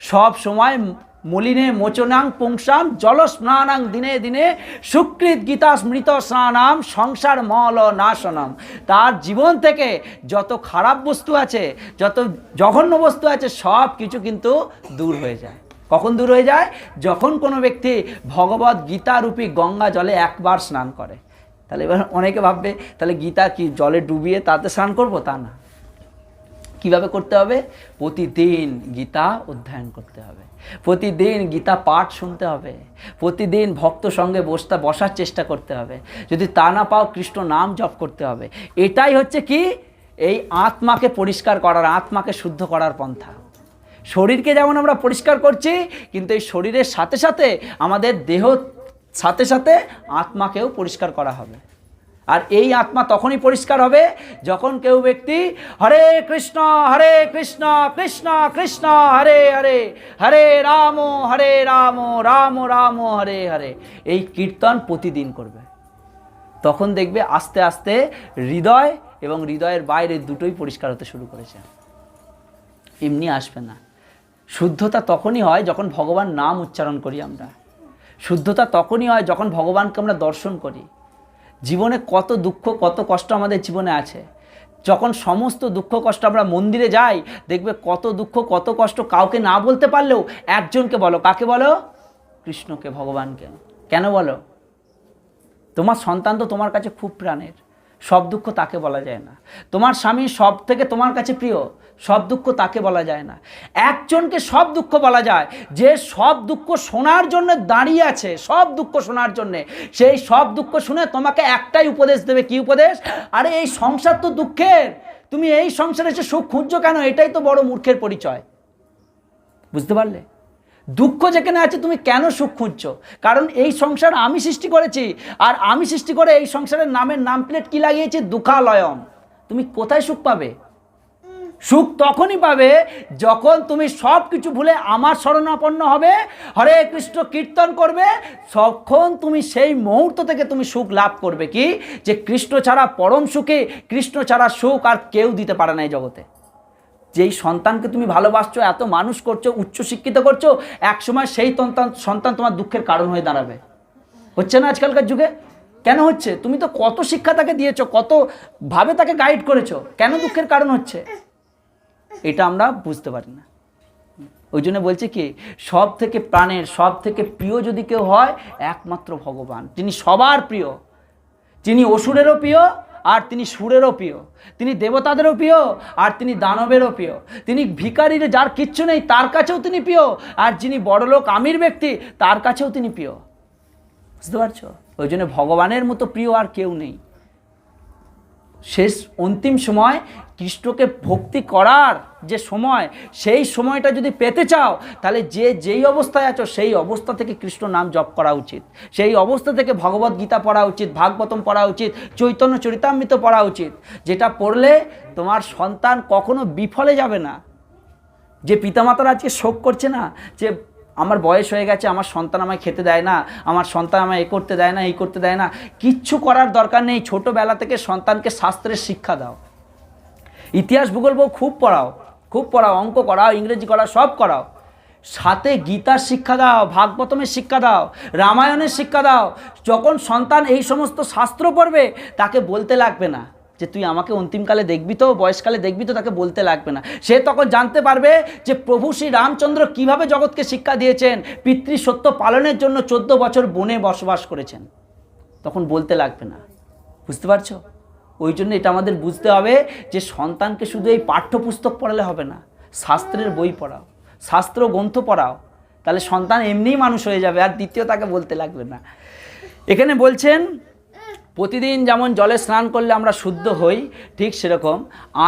সব সময় মলিনে মোচনাং পুংসাম জল জলস্নানাং দিনে দিনে সুকৃত গীতা স্মৃত স্নানাম সংসার মল নাশনম। তার জীবন থেকে যত খারাপ বস্তু আছে, যত জঘন্য বস্তু আছে, সব কিছু কিন্তু দূর হয়ে যায়। কখন দূর হয়ে যায়? যখন কোনো ব্যক্তি ভগবত গীতারূপী গঙ্গা জলে একবার স্নান করে। তাহলে এবার অনেকে ভাববে, তাহলে গীতা কি জলে ডুবিয়ে তাতে স্নান করব? তা না। কীভাবে করতে হবে? প্রতিদিন গীতা অধ্যয়ন করতে হবে। প্রতিদিন গীতা পাঠ শুনতে হবে। প্রতিদিন ভক্ত সঙ্গে বসতে, বসার চেষ্টা করতে হবে। যদি তা না পাও, কৃষ্ণ নাম জপ করতে হবে। এটাই হচ্ছে কি? এই আত্মাকে পরিষ্কার করার, আত্মাকে শুদ্ধ করার পন্থা। শরীরকে যেমন আমরা পরিষ্কার করছি, কিন্তু এই শরীরের সাথে সাথে আমাদের দেহ সাথে সাথে আত্মাকেও পরিষ্কার করা হবে। আর এই আত্মা তখনই পরিষ্কার হবে যখন কেউ ব্যক্তি হরে কৃষ্ণ হরে কৃষ্ণ কৃষ্ণ কৃষ্ণ, হরে হরে হরে রাম হরে রাম রাম রাম, হরে হরে। এই কীর্তন প্রতিদিন করবে। তখন দেখবে আস্তে আস্তে হৃদয় এবং হৃদয়ের বাইরে দুটোই পরিষ্কার হতে শুরু করেছে। এমনি আসবে না। শুদ্ধতা তখনই হয় যখন ভগবান নাম উচ্চারণ করি আমরা। শুদ্ধতা তখনই হয় যখন ভগবানকে আমরা দর্শন করি। জীবনে কত দুঃখ, কত কষ্ট আমাদের জীবনে আছে। যখন সমস্ত দুঃখ, কষ্ট আমরা মন্দিরে যাই, দেখবে কত দুঃখ, কত কষ্ট কাউকে না বলতে পারলেও একজনকে বলো। কাকে বলো? কৃষ্ণকে, ভগবানকে। কেন বলো? তোমার সন্তান তো তোমার কাছে খুব প্রাণের। সব দুঃখ তাকে বলা যায় না। তোমার স্বামী সব থেকে তোমার কাছে প্রিয়, সব দুঃখ তাকে বলা যায় না। একজনকে সব দুঃখ বলা যায়, যে সব দুঃখ শোনার জন্য দাঁড়িয়ে আছে, সব দুঃখ শোনার জন্য। সেই সব দুঃখ শুনে তোমাকে একটাই উপদেশ দেবে, কি উপদেশ? আরে, এই সংসার তো দুঃখের। তুমি এই সংসারে এসে সুখ খুঁজছো কেন? এটাই তো বড় মূর্খের পরিচয়। বুঝতে পারলে? দুঃখ যেখানে আছে, তুমি কেন সুখ খুঁজছো? কারণ এই সংসার আমি সৃষ্টি করেছি, আর আমি সৃষ্টি করে এই সংসারের নামের নাম প্লেট কী লাগিয়েছি? দুঃখালয়ম। তুমি কোথায় সুখ পাবে? সুখ তখনই পাবে যখন তুমি সব কিছু ভুলে আমার শরণাপন্ন হবে, হরে কৃষ্ণ কীর্তন করবে, তখন তুমি সেই মুহূর্ত থেকে তুমি সুখ লাভ করবে। কি? যে কৃষ্ণ ছাড়া পরম সুখে, কৃষ্ণ ছাড়া সুখ আর কেউ দিতে পারে না এই জগতে। যেই সন্তানকে তুমি ভালোবাসছো, এত মানুষ করছ উচ্চশিক্ষিত করছ, একসময় সেই সন্তান তোমার দুঃখের কারণ হয়ে দাঁড়াবে। হচ্ছে না আজকালকার যুগে? কেন হচ্ছে? তুমি তো কত শিক্ষা তাকে দিয়েছ, কত ভাবে তাকে গাইড করেছ, কেন দুঃখের কারণ হচ্ছে? এটা আমরা বুঝতে পারি না। ওই জন্য বলছে কি সব থেকে প্রাণের সব থেকে প্রিয় যদি কেউ হয়, একমাত্র ভগবান তিনি সবার প্রিয়, যিনি অসুরেরও প্রিয় আর তিনি সুরেরও প্রিয়, তিনি দেবতাদেরও প্রিয়, আর তিনি দানবেরও প্রিয়। তিনি ভিকারির যার কিচ্ছু নেই, তার কাছেও তিনি প্রিয়, আর যিনি বড়লোক, আমির ব্যক্তি, তার কাছেও তিনি প্রিয়। বুঝতে পারছ? ওই জন্য ভগবানের মতো প্রিয় আর কেউ নেই। শেষ, অন্তিম সময় কৃষ্ণকে ভক্তি করার যে সময়, সেই সময়টা যদি পেতে চাও, তাহলে যে যেই অবস্থায় আছো, সেই অবস্থা থেকে কৃষ্ণ নাম জপ করা উচিত। সেই অবস্থা থেকে ভগবত গীতা পড়া উচিত, ভাগবতম পড়া উচিত, চৈতন্য চরিতামৃত পড়া উচিত। যেটা পড়লে তোমার সন্তান কখনো বিফলে যাবে না। যে পিতামাতারা আজকে শোক করছে না, যে আমার বয়স হয়ে গেছে, আমার সন্তান আমায় খেতে দেয় না, আমার সন্তান আমায় এ করতে দেয় না, এই করতে দেয় না, কিচ্ছু করার দরকার নেই। ছোটোবেলা থেকে সন্তানকে শাস্ত্রের শিক্ষা দাও। ইতিহাস ভূগোল বই খুব পড়াও খুব পড়াও, অঙ্ক করাও, ইংরেজি করাও, সব করাও। সাথে গীতার শিক্ষা দাও, ভাগবতমের শিক্ষা দাও, রামায়ণের শিক্ষা দাও, যখন সন্তান এই সমস্ত শাস্ত্র পড়বে, তাকে বলতে লাগবে না। যে তুই আমাকে অন্তিমকালে দেখবি তো, বয়সকালে দেখবি তো, তাকে বলতে লাগবে না। সে তখন জানতে পারবে যে প্রভু শ্রী রামচন্দ্র কীভাবে জগৎকে শিক্ষা দিয়েছেন পিতৃ সত্য পালনের জন্য চোদ্দ বছর বনে বসবাস করেছেন। তখন বলতে লাগবে না। বুঝতে পারছ? ওই জন্য এটা আমাদের বুঝতে হবে যে সন্তানকে শুধু এই পাঠ্যপুস্তক পড়ালে হবে না, শাস্ত্রের বই পড়াও, শাস্ত্র গ্রন্থ পড়াও, তাহলে সন্তান এমনিই মানুষ হয়ে যাবে আর দ্বিতীয় তাকে বলতে লাগবে না। এখানে বলছেন, প্রতিদিন যেমন জলে স্নান করলে আমরা শুদ্ধ হই, ঠিক সেরকম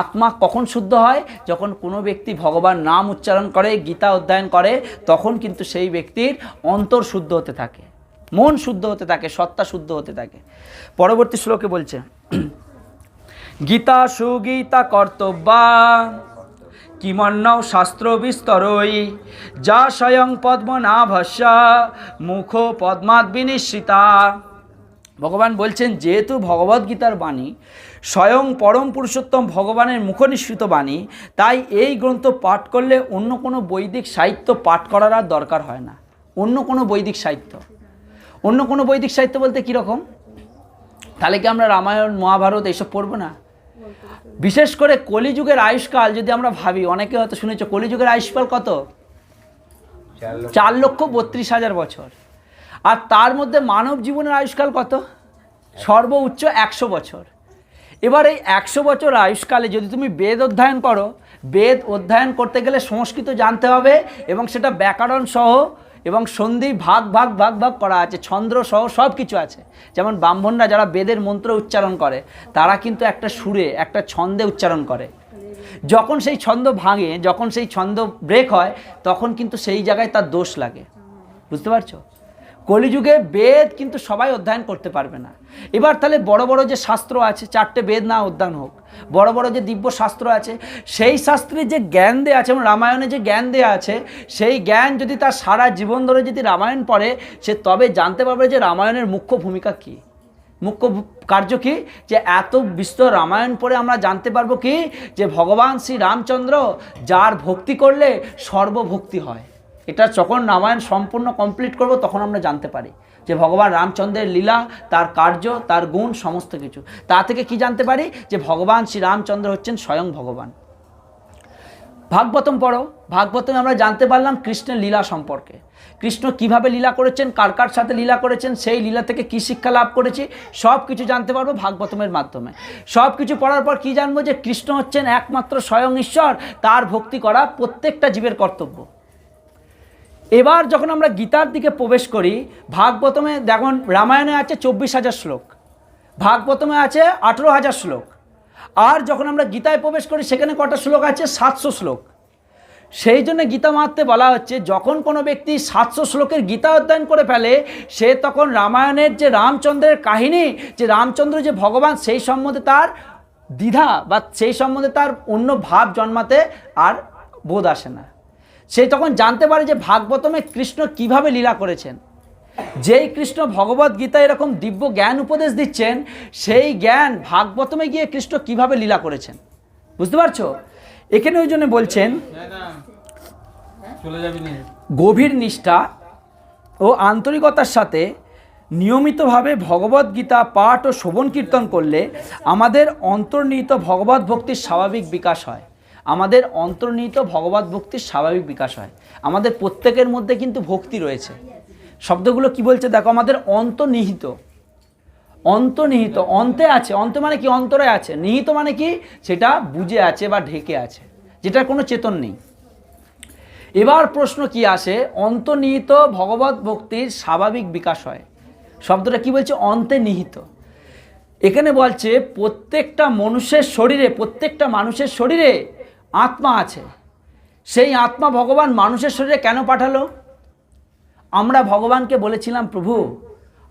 আত্মা কখন শুদ্ধ হয়? যখন কোনো ব্যক্তি ভগবান নাম উচ্চারণ করে, গীতা অধ্যয়ন করে, তখন কিন্তু সেই ব্যক্তির অন্তর শুদ্ধ হতে থাকে, মন শুদ্ধ হতে থাকে, সত্তা শুদ্ধ হতে থাকে। পরবর্তী শ্লোকে বলছে গীতা সুগীতা কর্তব্যা। কিমন্নৌ শাস্ত্র বিস্তরই। যা স্বয়ং পদ্মনাভস্য, মুখ পদ্মাদ বিনিশ্রিতা। ভগবান বলছেন, যেহেতু ভগবদ্গীতার বাণী স্বয়ং পরম পুরুষোত্তম ভগবানের মুখনিসৃত বাণী, তাই এই গ্রন্থ পাঠ করলে অন্য কোনো বৈদিক সাহিত্য পাঠ করার আর দরকার হয় না। অন্য কোনো বৈদিক সাহিত্য। অন্য কোনো বৈদিক সাহিত্য বলতে কীরকম তাহলে কি আমরা রামায়ণ, মহাভারত এইসব পড়ব না? বিশেষ করে কলিযুগের আয়ুষ্কাল যদি আমরা ভাবি অনেকে হয়তো শুনেছ কলিযুগের আয়ুষ্কাল কত? চার লক্ষ। বত্রিশ হাজার বছর। আর তার মধ্যে মানব জীবনের আয়ুষ্কাল কত? সর্বোচ্চ একশো বছর। এবার এই একশো বছর আয়ুষ্কালে যদি তুমি বেদ অধ্যয়ন করো বেদ অধ্যয়ন করতে গেলে সংস্কৃত জানতে হবে এবং সেটা ব্যাকরণ সহ এবং সন্ধি ভাগ ভাগ ভাগ ভাগ করা আছে, ছন্দ্র সহ সব কিছু আছে। যেমন ব্রাহ্মণরা যারা বেদের মন্ত্র উচ্চারণ করে, তারা কিন্তু একটা সুরে, একটা ছন্দে উচ্চারণ করে। যখন সেই ছন্দ ভাঙে, যখন সেই ছন্দ ব্রেক হয়, তখন কিন্তু সেই জায়গায় তার দোষ লাগে। বুঝতে পারছ? কলিযুগে বেদ কিন্তু সবাই অধ্যয়ন করতে পারবে না। এবার তাহলে বড় বড় যে শাস্ত্র আছে, চারটে বেদ না অধ্যয়ন হোক, বড় বড় যে দিব্য শাস্ত্র আছে, সেই শাস্ত্রে যে জ্ঞান দেয়া আছে, এবং রামায়ণে যে জ্ঞান দেয়া আছে, সেই জ্ঞান যদি তার সারা জীবন ধরে যদি রামায়ণ পড়ে, সে তবে জানতে পারবে যে রামায়ণের মুখ্য ভূমিকা কী। মুখ্য কার্য কী? যে এত বিস্তর রামায়ণ পড়ে আমরা জানতে পারব কি? যে ভগবান শ্রী রামচন্দ্র, যার ভক্তি করলে সর্বভক্তি হয়। এটা যখন রামায়ণ সম্পূর্ণ কমপ্লিট করব, তখন আমরা জানতে পারি যে ভগবান রামচন্দ্রের লীলা, তার কার্য, তার গুণ, সমস্ত কিছু। তা থেকে কি জানতে পারি? যে ভগবান শ্রী রামচন্দ্র হচ্ছেন স্বয়ং ভগবান। ভাগবতম পড়ো। ভাগবতমে আমরা জানতে পারলাম কৃষ্ণের লীলা সম্পর্কে। কৃষ্ণ কীভাবে লীলা করেছেন, কার কার সাথে লীলা করেছেন, সেই লীলা থেকে কী শিক্ষা লাভ করেছি, সব কিছু জানতে পারব ভাগবতমের মাধ্যমে। সব কিছু পড়ার পর কি জানব? যে কৃষ্ণ হচ্ছেন একমাত্র স্বয়ং ঈশ্বর, তার ভক্তি করা প্রত্যেকটা জীবের কর্তব্য। এবার যখন আমরা গীতার দিকে প্রবেশ করি ভাগবতমে দেখুন, রামায়ণে আছে চব্বিশ হাজার শ্লোক। ভাগবতমে আছে আঠেরো হাজার শ্লোক। আর যখন আমরা গীতায় প্রবেশ করি, সেখানে কটা শ্লোক আছে? সাতশো শ্লোক। সেই জন্য গীতা মাহাত্মে বলা হচ্ছে, যখন কোনো ব্যক্তি সাতশো শ্লোকের গীতা অধ্যয়ন করে ফেলে, সে তখন রামায়ণের যে রামচন্দ্রের কাহিনী, যে রামচন্দ্র যে ভগবান, সেই সম্বন্ধে তার দ্বিধা বা সেই সম্বন্ধে তার অন্য ভাব জন্মাতে আর বোধ আসে না। সে তখন জানতে পারে যে ভাগবতমে কৃষ্ণ কীভাবে লীলা করেছেন। যেই কৃষ্ণ ভগবত গীতা এরকম দিব্য জ্ঞান উপদেশ দিচ্ছেন সেই জ্ঞান ভাগবতমে গিয়ে কৃষ্ণ কীভাবে লীলা করেছেন? বুঝতে পারছ? এখানে ওই জন্য বলছেন গভীর নিষ্ঠা ও আন্তরিকতার সাথে নিয়মিতভাবে ভগবত গীতা পাঠ ও শোভন কীর্তন করলে আমাদের অন্তর্নিহিত ভগবত ভক্তির স্বাভাবিক বিকাশ হয়। আমাদের অন্তর্নিহিত ভগবত ভক্তির স্বাভাবিক বিকাশ হয়। আমাদের প্রত্যেকের মধ্যে কিন্তু ভক্তি রয়েছে। শব্দগুলো কি বলছে? দেখো, আমাদের অন্তর্নিহিত। অন্তর্নিহিত, অন্তে আছে। অন্ত মানে কি? অন্তরে আছে। নিহিত মানে কি? সেটা বুঝে আছে বা ঢেকে আছে, যেটার কোনো চেতন নেই। এবার প্রশ্ন কি আসে? অন্তর্নিহিত ভগবত ভক্তির স্বাভাবিক বিকাশ হয়। শব্দটা কি বলছে? অন্তে নিহিত। এখানে বলছে, প্রত্যেকটা মানুষের শরীরে, প্রত্যেকটা মানুষের শরীরে আত্মা আছে। সেই আত্মা ভগবান মানুষের শরীরে কেন পাঠালো? আমরা ভগবানকে বলেছিলাম, প্রভু,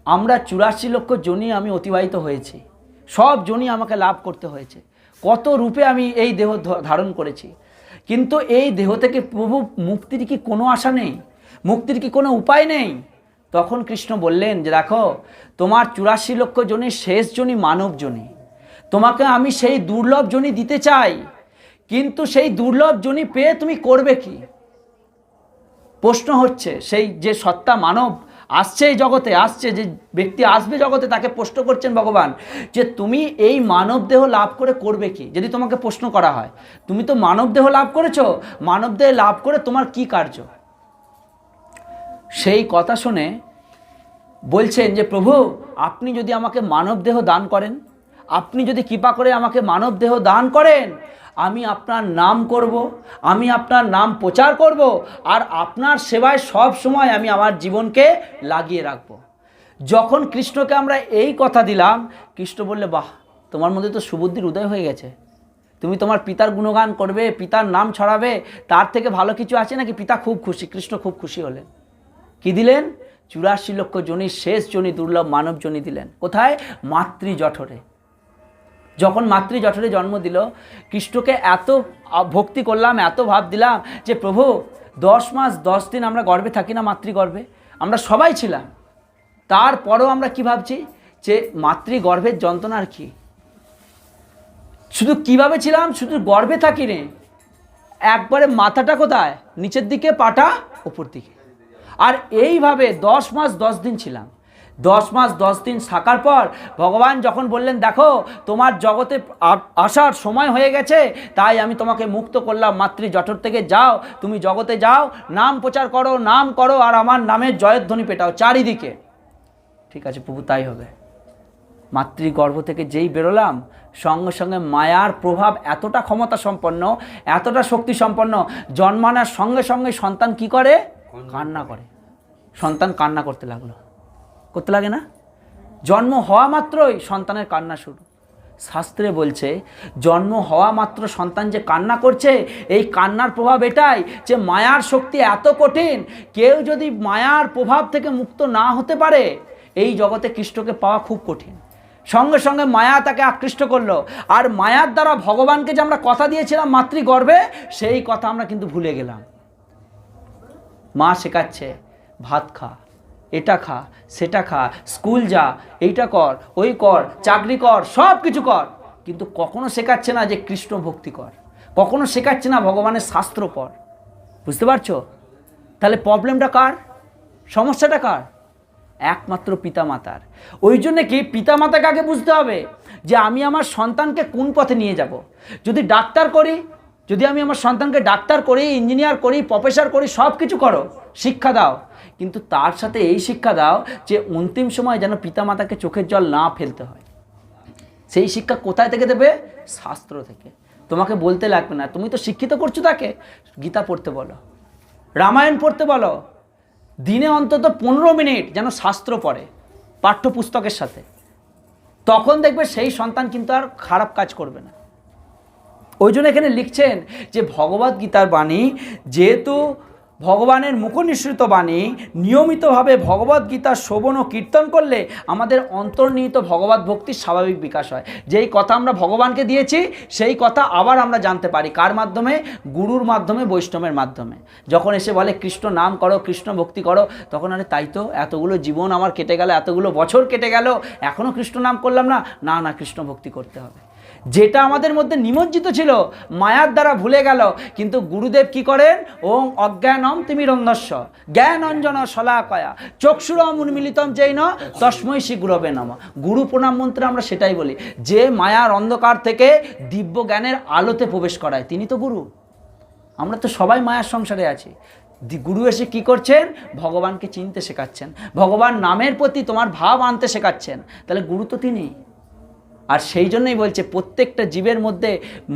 আমরা চুরাশি লক্ষ জনি আমি অতিবাহিত হয়েছি। সব জনি আমাকে লাভ করতে হয়েছে। কত রূপে আমি এই দেহ ধারণ করেছি। কিন্তু এই দেহ থেকে প্রভু মুক্তির কি কোনো আশা নেই? মুক্তির কি কোনো উপায় নেই? তখন কৃষ্ণ বললেন, যে দেখো, তোমার চুরাশি লক্ষ জনের শেষ জনি মানব জনি তোমাকে আমি সেই দুর্লভ জনি দিতে চাই। কিন্তু সেই দুর্লভ জনি পেয়ে তুমি করবে কি? প্রশ্ন হচ্ছে, সেই যে সত্তা মানব আসছে এই জগতে, আসছে যে ব্যক্তি আসবে জগতে, তাকে প্রশ্ন করছেন ভগবান যে তুমি এই মানব দেহ লাভ করে করবে কি? যদি তোমাকে প্রশ্ন করা হয়, তুমি তো মানব দেহ লাভ করেছ, মানব দেহ লাভ করে তোমার কি কার্য? সেই কথা শুনে বলছেন যে, প্রভু, আপনি যদি আমাকে মানব দেহ দান করেন আপনি যদি কৃপা করে আমাকে মানব দেহ দান করেন, আমি আপনার নাম করব, আমি আপনার নাম প্রচার করব, আর আপনার সেবায় সব সময় আমি আমার জীবনকে লাগিয়ে রাখব। যখন কৃষ্ণকে আমরা এই কথা দিলাম, কৃষ্ণ বললে, বাহ, তোমার মধ্যে তো সুবুদ্ধির উদয় হয়ে গেছে। তুমি তোমার পিতার গুণগান করবে, পিতার নাম ছড়াবে, তার থেকে ভালো কিছু আছে নাকি? পিতা খুব খুশি, কৃষ্ণ খুব খুশি হলেন। কি দিলেন? চুরাশি লক্ষ জনির শেষ জনি দুর্লভ মানব জনি দিলেন। কোথায়? মাতৃ জঠরে যখন মাতৃ জঠরে জন্ম দিল, কৃষ্ণকে এত ভক্তি করলাম, এত ভাব দিলাম যে, প্রভু, দশ মাস, দশ দিন আমরা গর্বে থাকি না মাতৃগর্ভে। আমরা সবাই ছিলাম। তারপরেও আমরা কি ভাবছি? যে, মাতৃগর্ভের যন্ত্রণা আর কি? শুধু কীভাবে ছিলাম? শুধু গর্ভে থাকি রে একবারে মাথাটা কোথায়? নিচের দিকে, পাটা ওপর দিকে। আর এইভাবে দশ মাস, দশ দিন ছিলাম। দশ মাস দশ দিন থাকার পর ভগবান যখন বললেন দেখো তোমার জগতে আসার সময় হয়ে গেছে তাই আমি তোমাকে মুক্ত করলাম। মাতৃ জঠর থেকে যাও তুমি জগতে যাও নাম প্রচার করো নাম করো আর আমার নামের জয়ধ্বনি পেটাও চারিদিকে। ঠিক আছে প্রভু তাই হবে। মাতৃগর্ভ থেকে যেই বেরোলাম সঙ্গে সঙ্গে মায়ার প্রভাব এতটা ক্ষমতা সম্পন্ন এতটা শক্তি সম্পন্ন জন্মানার সঙ্গে সঙ্গে সন্তান কি করে? কান্না করে। সন্তান কান্না করতে লাগল। করতে লাগে না? জন্ম হওয়া মাত্রই সন্তানের কান্না শুরু। শাস্ত্রে বলছে, জন্ম হওয়া মাত্র সন্তান যে কান্না করছে, এই কান্নার প্রভাব এটাই যে মায়ার শক্তি এত কঠিন, কেউ যদি মায়ার প্রভাব থেকে মুক্ত না হতে পারে, এই জগতে কৃষ্ণকে পাওয়া খুব কঠিন। সঙ্গে সঙ্গে মায়া তাকে আকৃষ্ট করল। আর মায়ার দ্বারা ভগবানকে যে আমরা কথা দিয়েছিলাম মাতৃগর্ভে, সেই কথা আমরা কিন্তু ভুলে গেলাম। মা শেখাচ্ছে, ভাত খা। এটা খা, সেটা খা, স্কুল যা, এইটা কর, ওই কর, চাকরি কর, সব কিছু কর। কিন্তু কখনো শেখাচ্ছে না যে কৃষ্ণ ভক্তি কর। কখনো শেখাচ্ছে না ভগবানের শাস্ত্র পড় বুঝতে পারছ? তাহলে প্রবলেমটা কার? সমস্যাটা কার? একমাত্র পিতামাতার। ওই জন্যে কি পিতামাতাকে আগে বুঝতে হবে? যে আমি আমার সন্তানকে কোন পথে নিয়ে যাব? যদি ডাক্তার করি, যদি আমি আমার সন্তানকে ডাক্তার করি ইঞ্জিনিয়ার করি প্রফেসর করি সব কিছু করো, শিক্ষা দাও। কিন্তু তার সাথে এই শিক্ষা দাও যে অন্তিম সময় যেন পিতামাতাকে চোখের জল না ফেলতে হয়। সেই শিক্ষা কোথায় থেকে দেবে? শাস্ত্র থেকে। তোমাকে বলতে লাগবে না। তুমি তো শিক্ষিত করছ তাকে। গীতা পড়তে বলো, রামায়ণ পড়তে বলো। দিনে অন্তত পনেরো মিনিট যেন শাস্ত্র পড়ে পাঠ্যপুস্তকের সাথে। তখন দেখবে সেই সন্তান কিন্তু আর খারাপ কাজ করবে না। ওই জন্য এখানে লিখছেন যে ভগবদ গীতার বাণী, যেহেতু ভগবানের মুখনিসৃত বাণী নিয়মিতভাবে ভগবদ গীতা শোভন ও কীর্তন করলে আমাদের অন্তর্নিহিত ভগবত ভক্তির স্বাভাবিক বিকাশ হয়। যেই কথা আমরা ভগবানকে দিয়েছি, সেই কথা আবার আমরা জানতে পারি। কার মাধ্যমে? গুরুর মাধ্যমে, বৈষ্ণবের মাধ্যমে। যখন এসে বলে, কৃষ্ণ নাম করো, কৃষ্ণ ভক্তি করো, তখন আরে, তাই তো, এতগুলো জীবন আমার কেটে গেল, এতগুলো বছর কেটে গেল এখনও কৃষ্ণ নাম করলাম না? না না, কৃষ্ণ ভক্তি করতে হবে। যেটা আমাদের মধ্যে নিমজ্জিত ছিল, মায়ার দ্বারা ভুলে গেল। কিন্তু গুরুদেব কি করেন? ওং অজ্ঞানম তিমিরন্ধস্য জ্ঞান অঞ্জন শলাকয়া, চক্ষুরম উন্মিলিতম যেই ন তস্মৈ শ্রী গুরবে নম। গুরু প্রণাম মন্ত্রে আমরা সেটাই বলি, যে মায়ার অন্ধকার থেকে দিব্য জ্ঞানের আলোতে প্রবেশ করায়, তিনি তো গুরু। আমরা তো সবাই মায়ার সংসারে আছি। গুরু এসে কি করছেন? ভগবানকে চিনতে শেখাচ্ছেন। ভগবান নামের প্রতি তোমার ভাব আনতে শেখাচ্ছেন। তাহলে গুরু তো তিনি। আর সেই জন্যই বলছে প্রত্যেকটা জীবের মধ্যে,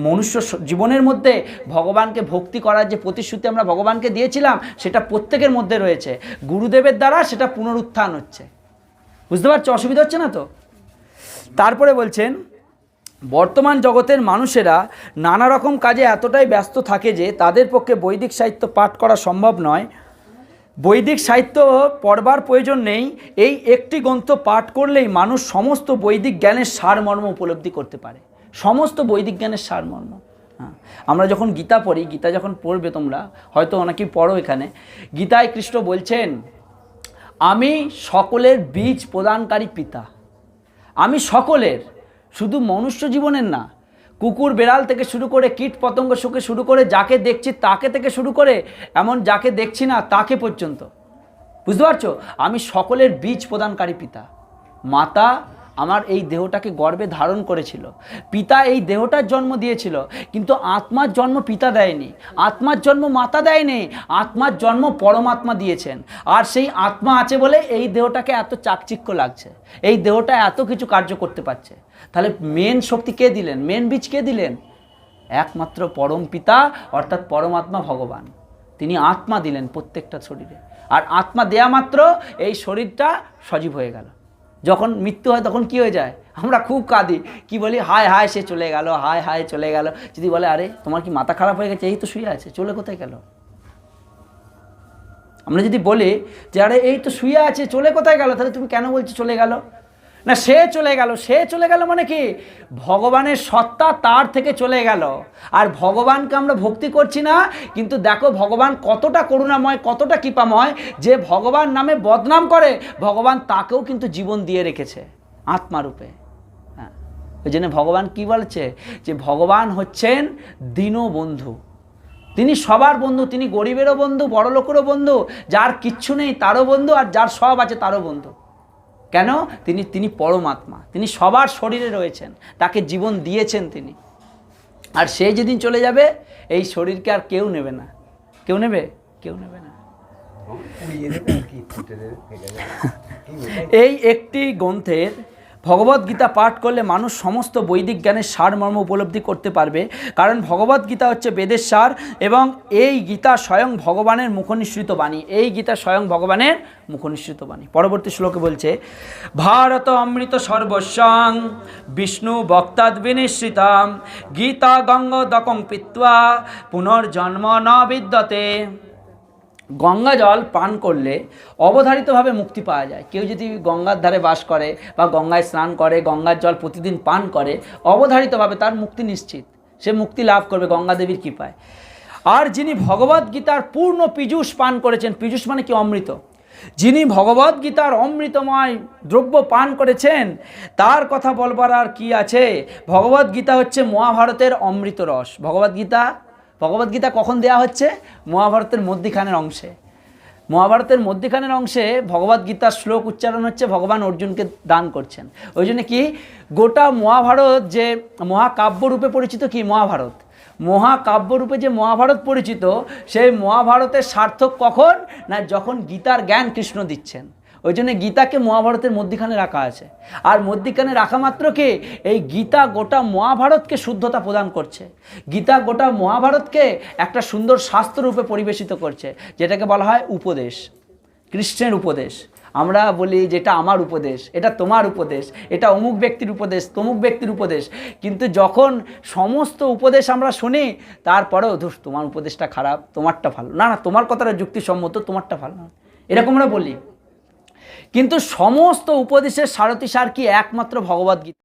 মনুষ্য জীবনের মধ্যে ভগবানকে ভক্তি করার যে প্রতিশ্রুতি আমরা ভগবানকে দিয়েছিলাম, সেটা প্রত্যেকের মধ্যে রয়েছে। গুরুদেবের দ্বারা সেটা পুনরুত্থান হচ্ছে। বুঝতে পারছ? অসুবিধা হচ্ছে না তো? তারপরে বলছেন, বর্তমান জগতের মানুষেরা নানা রকম কাজে এতটাই ব্যস্ত থাকে যে তাদের পক্ষে বৈদিক সাহিত্য পাঠ করা সম্ভব নয়। বৈদিক সাহিত্য পড়বার প্রয়োজন নেই। এই একটি গ্রন্থ পাঠ করলেই মানুষ সমস্ত বৈদিক জ্ঞানের সারমর্ম উপলব্ধি করতে পারে। সমস্ত বৈদিক জ্ঞানের সারমর্ম। হ্যাঁ আমরা যখন গীতা পড়ি, গীতা যখন পড়বে তোমরা, হয়তো অনেকেই পড়ো এখানে, গীতায় কৃষ্ণ বলছেন, আমি সকলের বীজ প্রদানকারী পিতা। আমি সকলের, শুধু মনুষ্য জীবনের না কুকুর বেড়াল থেকে শুরু করে কীট পতঙ্গ শুকে শুরু করে যাকে দেখছি তাকে থেকে শুরু করে এমন যাকে দেখছি না তাকে পর্যন্ত। বুঝতে পারছ? আমি সকলের বীজ প্রদানকারী পিতা। মাতা আমার এই দেহটাকে গর্বে ধারণ করেছিল। পিতা এই দেহটার জন্ম দিয়েছিল, কিন্তু আত্মার জন্ম পিতা দেয়নি। আত্মার জন্ম মাতা দেয়নি, আত্মার জন্ম পরমাত্মা দিয়েছেন। আর সেই আত্মা আছে বলে এই দেহটাকে এত চাকচিক্য লাগছে, এই দেহটা এত কিছু কার্য করতে পারছে। তাহলে মেন শক্তি কে দিলেন? মেন বীজ কে দিলেন? একমাত্র পরম পিতা, অর্থাৎ পরমাত্মা ভগবান। তিনি আত্মা দিলেন প্রত্যেকটা শরীরে। আর আত্মা দেয়া মাত্র এই শরীরটা সজীব হয়ে গেল। যখন মৃত্যু হয় তখন কি হয়ে যায়? আমরা খুব কাঁদি। কি বলি? হায় হায়, সে চলে গেল, হায় হায়, চলে গেল। যদি বলে, আরে, তোমার কি মাথা খারাপ হয়ে গেছে? এই তো শুয়ে আছে, চলে কোথায় গেল? আমরা যদি বলি যে, আরে, এই তো শুয়ে আছে, চলে কোথায় গেল? তাহলে তুমি কেন বলছো চলে গেল? না, সে চলে গেল, সে চলে গেল মানে কি? ভগবানের সত্তা তার থেকে চলে গেল। আর ভগবানকে আমরা ভক্তি করছি না, কিন্তু দেখো ভগবান কতটা করুণাময়, কতটা কৃপাময় যে ভগবান নামে বদনাম করে, ভগবান তাকেও কিন্তু জীবন দিয়ে রেখেছে আত্মারূপে হ্যাঁ ওই জন্য ভগবান কি বলছে? যে ভগবান হচ্ছেন দীনবন্ধু তিনি সবার বন্ধু, তিনি গরিবেরও বন্ধু বড় লোকেরও বন্ধু, যার কিচ্ছু নেই তারও বন্ধু, আর যার সব আছে তারও বন্ধু। কেন? তিনি তিনি পরমাত্মা। তিনি সবার শরীরে রয়েছেন। তাকে জীবন দিয়েছেন তিনি। আর সে যেদিন চলে যাবে এই শরীরকে আর কেউ নেবে না। কেউ নেবে? কেউ নেবে না। এই একটি গ্রন্থের ভগবদ গীতা পাঠ করলে মানুষ সমস্ত বৈদিক জ্ঞানের সারমর্ম উপলব্ধি করতে পারবে। কারণ ভগবদ গীতা হচ্ছে বেদের সার এবং এই গীতা স্বয়ং ভগবানের মুখনিসৃত বাণী। এই গীতা স্বয়ং ভগবানের মুখনিসৃত বাণী। পরবর্তী শ্লোকে বলছে, ভারত অমৃত সর্বস্বং, বিষ্ণু বক্তাদ বিনিশ্রিতাম, গীতা গঙ্গ দকং পিত্বা পুনর্জন্ম ন বিদ্যতে। গঙ্গা জল পান করলে অবধারিতভাবে মুক্তি পাওয়া যায়। কেউ যদি গঙ্গার ধারে বাস করে বা গঙ্গায় স্নান করে, গঙ্গার জল প্রতিদিন পান করে, অবধারিতভাবে তার মুক্তি নিশ্চিত। সে মুক্তি লাভ করবে গঙ্গা দেবীর কৃপায়। আর যিনি ভগবদ গীতার পূর্ণ পীযুষ পান করেছেন, পীযুষ মানে কি? অমৃত। যিনি ভগবদ গীতার অমৃতময় দ্রব্য পান করেছেন, তার কথা বলবার আর কি আছে? ভগবদ গীতা হচ্ছে মহাভারতের অমৃত রস। ভগবদ গীতা ভগবদ গীতা কখন দেয়া হচ্ছে? মহাভারতের মধ্যিখানের অংশে। মহাভারতের মধ্যিখানের অংশে ভগবদ গীতার শ্লোক উচ্চারণ হচ্ছে, ভগবান অর্জুনকে দান করছেন। ওই জন্য কি? গোটা মহাভারত যে মহাকাব্য রূপে পরিচিত কি? মহাভারত। মহাকাব্য রূপে যে মহাভারত পরিচিত, সেই মহাভারতের সার্থক কখন? না যখন গীতার জ্ঞান কৃষ্ণ দিচ্ছেন। ওই জন্য গীতাকে মহাভারতের মধ্যিখানে রাখা আছে। আর মধ্যিখানে রাখা মাত্রকে এই গীতা গোটা মহাভারতকে শুদ্ধতা প্রদান করছে। গীতা গোটা মহাভারতকে একটা সুন্দর শাস্ত্ররূপে পরিবেশিত করছে, যেটাকে বলা হয় উপদেশ। কৃষ্ণের উপদেশ। আমরা বলি যেটা আমার উপদেশ, এটা তোমার উপদেশ, এটা অমুক ব্যক্তির উপদেশ, তমুক ব্যক্তির উপদেশ। কিন্তু যখন সমস্ত উপদেশ আমরা শুনি, তারপরেও ধুস, তোমার উপদেশটা খারাপ, তোমারটা ভালো। না না, তোমার কথাটা যুক্তিসম্মত, তোমারটা ভালো না। এরকম আমরা বলি। কিন্তু সমস্ত উপদেশের সারথী সার কি একমাত্র ভগবদ্গীতা?